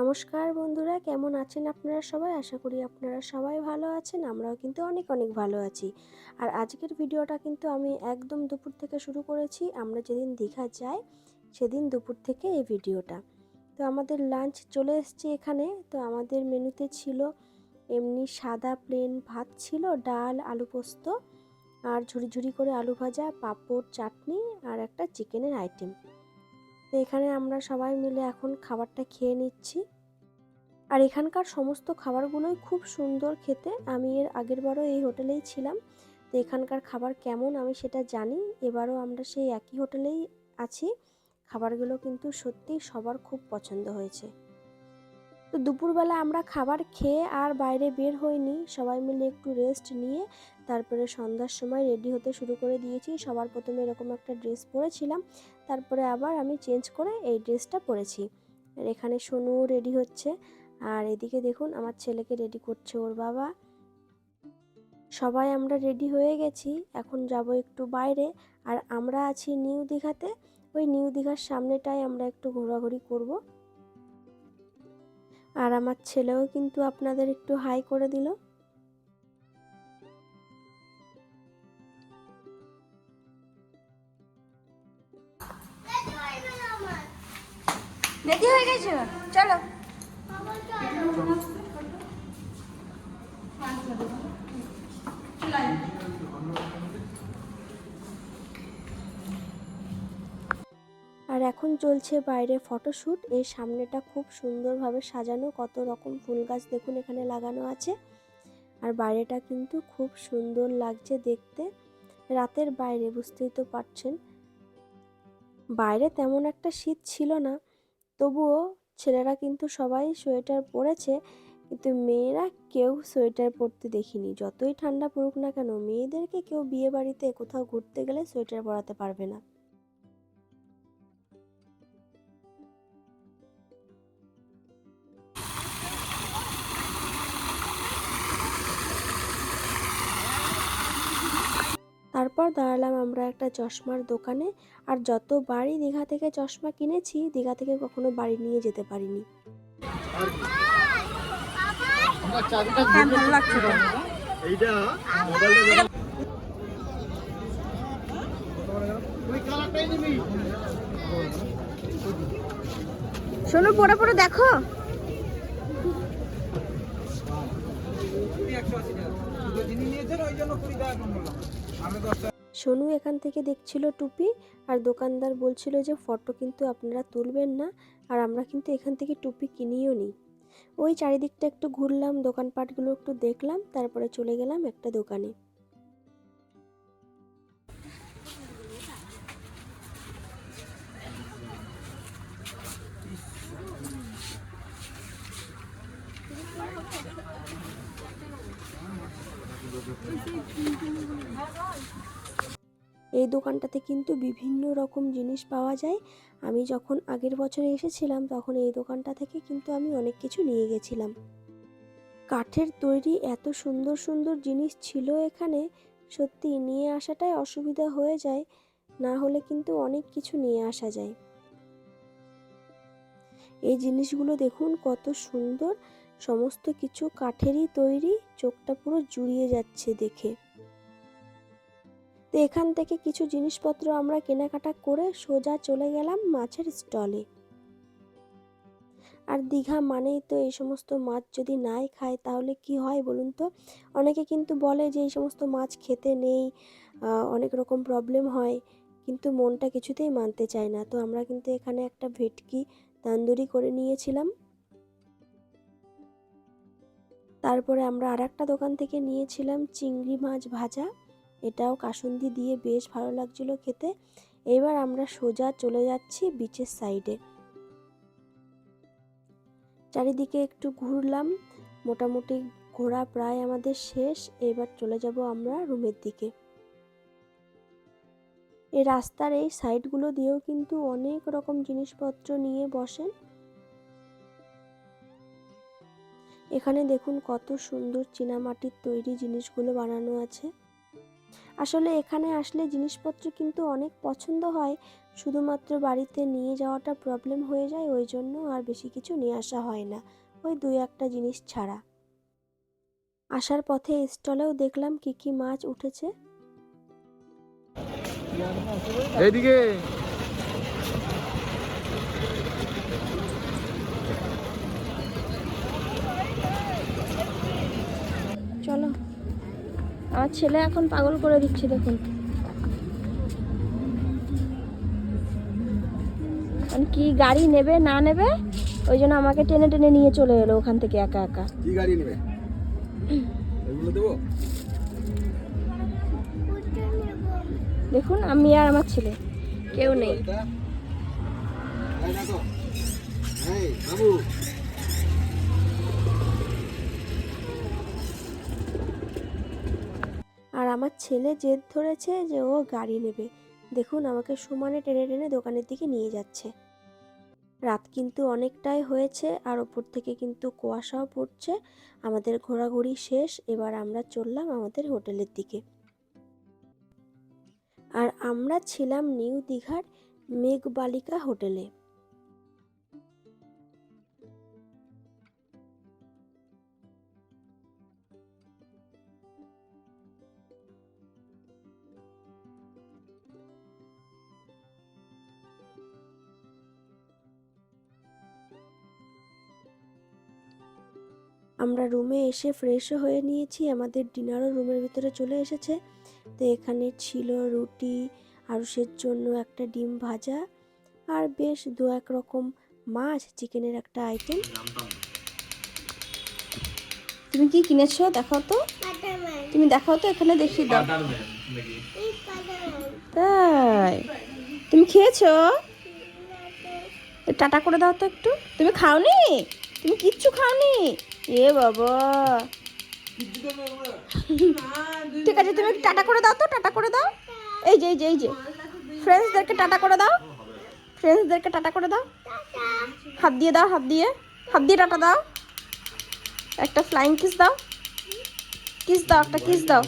নমস্কার বন্ধুরা, কেমন আছেন আপনারা সবাই? আশা করি আপনারা সবাই ভালো আছেন, আমরাও কিন্তু অনেক অনেক ভালো আছি। আর আজকের ভিডিওটা কিন্তু আমি একদম দুপুর থেকে শুরু করেছি, আমরা যেদিন দীঘা যাই সেদিন দুপুর থেকে এই ভিডিওটা। তো আমাদের লাঞ্চ চলে এসছে এখানে, তো আমাদের মেনুতে ছিল এমনি সাদা প্লেন ভাত ছিল, ডাল, আলু পোস্ত, আর ঝুড়ি ঝুড়ি করে আলু ভাজা, পাঁপড়, চাটনি, আর একটা চিকেনের আইটেম তো এখানে আমরা সবাই মিলে এখন খাবারটা খেয়ে নিচ্ছি। আর এখানকার সমস্ত খাবারগুলোই খুব সুন্দর খেতে। আমি এর আগের বারও এই হোটেলেই ছিলাম। তো এখানকার খাবার কেমন আমি সেটা জানি। এবারও আমরা সেই একই হোটেলেই আছি। খাবারগুলো কিন্তু সত্যিই সবার খুব পছন্দ হয়েছে। তো দুপুরবেলা আমরা খাবার খেয়ে আর বাইরে বের হইনি। সবাই মিলে একটু রেস্ট নিয়ে তারপরে সন্ধ্যার সময় রেডি হতে শুরু করে দিয়েছি। সবার প্রথমে এরকম একটা ড্রেস পরেছিলাম, তারপরে আবার আমি চেঞ্জ করে এই ড্রেসটা পরেছি। আর এখানে সোনুও রেডি হচ্ছে। আর এদিকে দেখুন, আমার ছেলেকে রেডি করছে ওর বাবা। সবাই আমরা রেডি হয়ে গেছি। এখন যাব একটু বাইরে। আর আমরা আছি নিউ দীঘাতে। ওই নিউ দীঘার সামনেটাই আমরা একটু ঘোরাঘুরি করব। আর আমার ছেলেও কিন্তু আপনাদের একটু হাই করে দিল। রেডি হয়ে গেছো? চলো। আর এখন চলছে বাইরে ফটোশ্যুট এই সামনেটা খুব সুন্দরভাবে সাজানো, কত রকম ফুল গাছ দেখুন এখানে লাগানো আছে। আর বাইরেটা কিন্তু খুব সুন্দর লাগছে দেখতে। রাতের বাইরে, বুঝতেই তো পারছেন। বাইরে তেমন একটা শীত ছিল না, তবুও ছেলেরা কিন্তু সবাই সোয়েটার পরেছে, কিন্তু মেয়েরা কেউ সোয়েটার পরতে দেখিনি। যতই ঠান্ডা পড়ুক না কেন, মেয়েদেরকে কেউ বিয়ে বাড়িতে কোথাও ঘুরতে গেলে সোয়েটার পরাতে পারবে না। তারপর দাঁড়ালাম আমরা একটা চশমার দোকানে আর যত বাড়ি দীঘা থেকে চশমা কিনেছি দীঘা থেকে কখনো বাড়ি নিয়ে যেতে পারিনি। হ্যাঁ ভালো লাগছে তো এইটা মোবাইলটা তুই কালারটাই নিবি। শোনো পরে পরে দেখো। সোনু এখান থেকে দেখছিল টুপি আর দোকানদার বলছিল যে ফটো কিন্তু আপনারা তুলবেন না আর আমরা কিন্তু এখান থেকে টুপি কিনিও নি। ওই চারিদিকটা একটু ঘুরলাম, দোকানপাটগুলো একটু দেখলাম, তারপরে চলে গেলাম একটা দোকানে। এই দোকানটাতে কিন্তু বিভিন্ন রকম জিনিস পাওয়া যায়। আমি যখন আগের বছরে এসেছিলাম, তখন এই দোকানটা থেকে কিন্তু আমি অনেক কিছু নিয়ে গেছিলাম। কাঠের তৈরি এত সুন্দর সুন্দর জিনিস ছিল এখানে, সত্যি নিয়ে আসাটাই অসুবিধা হয়ে যায়, না হলে কিন্তু অনেক কিছু নিয়ে আসা যায়। এই জিনিসগুলো দেখুন কত সুন্দর সমস্ত কিছু কাঠেরই তৈরি, চোখটা পুরো জুড়িয়ে যাচ্ছে দেখে। তো এখান থেকে কিছু জিনিসপত্র আমরা কেনাকাটা করে সোজা চলে গেলাম মাছের স্টলে। আর দীঘা মানেই তো এই সমস্ত মাছ যদি নাই খায় তাহলে কি হয় বলুন তো? অনেকে কিন্তু বলে যে এই সমস্ত মাছ খেতে নেই অনেক রকম প্রবলেম হয়, কিন্তু মনটা কিছুতেই মানতে চায় না। তো আমরা কিন্তু এখানে একটা ভেটকি, তান্দুরি করে নিয়েছিলাম। তারপরে আমরা আর একটা দোকান থেকে নিয়েছিলাম চিংড়ি মাছ ভাজা। এটাও কাসুন্দি দিয়ে বেশ ভালো লাগছিল খেতে। এবার আমরা সোজা চলে যাচ্ছি বিচের সাইডে চারিদিকে একটু ঘুরলাম। মোটামুটি ঘোরা প্রায় আমাদের শেষ। এবার চলে যাব আমরা রুমের দিকে। এই রাস্তার এই সাইডগুলো দিয়েও কিন্তু অনেক রকম জিনিসপত্র নিয়ে বসেন। এখানে দেখুন কত সুন্দর চীনামাটির তৈরি জিনিসগুলো বানানো আছে। আসলে এখানে আসলে জিনিসপত্র কিন্তু অনেক পছন্দ হয়, শুধুমাত্র বাড়িতে নিয়ে যাওয়াটা প্রবলেম হয়ে যায়, ওই জন্য আর বেশি কিছু নিয়ে আসা হয় না, ওই দুই একটা জিনিস ছাড়া। আসার পথে স্টলেও দেখলাম কি কি মাছ উঠেছে। এইদিকে চলো আমার ছেলে এখন পাগল করে দিচ্ছে দেখুন। মানে কি গাড়ি নেবে না নেবে ওই জন্য আমাকে টেনে টেনে নিয়ে চলে এলো ওখান থেকে একা একা। কি গাড়ি নেবে? এগুলো দেবো? দেখুন আমি আর আমার ছেলে কেউ নেই। বাবু। আমার ছেলে জেদ ধরেছে যে ও গাড়ি নেবে। দেখুন, আমাকে সমানে টেনে টেনে দোকানের দিকে নিয়ে যাচ্ছে। রাত কিন্তু অনেকটাই হয়েছে আর ওপর থেকে কিন্তু কুয়াশাও পড়ছে। আমাদের ঘোরাঘুরি শেষ, এবার আমরা চললাম আমাদের হোটেলের দিকে। আর আমরা ছিলাম নিউ দীঘার মেঘবালিকা হোটেলে। আমরা রুমে এসে ফ্রেশও হয়ে নিয়েছি। আমাদের ডিনারও রুমের ভিতরে চলে এসেছে। তো এখানে ছিল রুটি আরুষের জন্য একটা ডিম ভাজা আর বেশ দু এক রকম মাছ চিকেনের একটা আইটেম তুমি কি কিনেছো? দেখাও তো। তুমি দেখাও তো এখানে দেখি দাও। তাই। তুমি খেয়েছো। টাটা করে দাও তো একটু। তুমি খাওনি? তুমি কিচ্ছু খাওনি? এ বাবা। ঠিক আছে, তুমি টাটা করে দাও তো, টাটা করে দাও। এই যে এই যে এই যে। ফ্রেন্ডসদেরকে টাটা করে দাও। ফ্রেন্ডসদেরকে টাটা করে দাও। হাত দিয়ে দাও, হাত দিয়ে। হাত দিয়ে টাটা দাও। একটা ফ্লাইং কিস দাও। কিস দাও, একটা কিস দাও।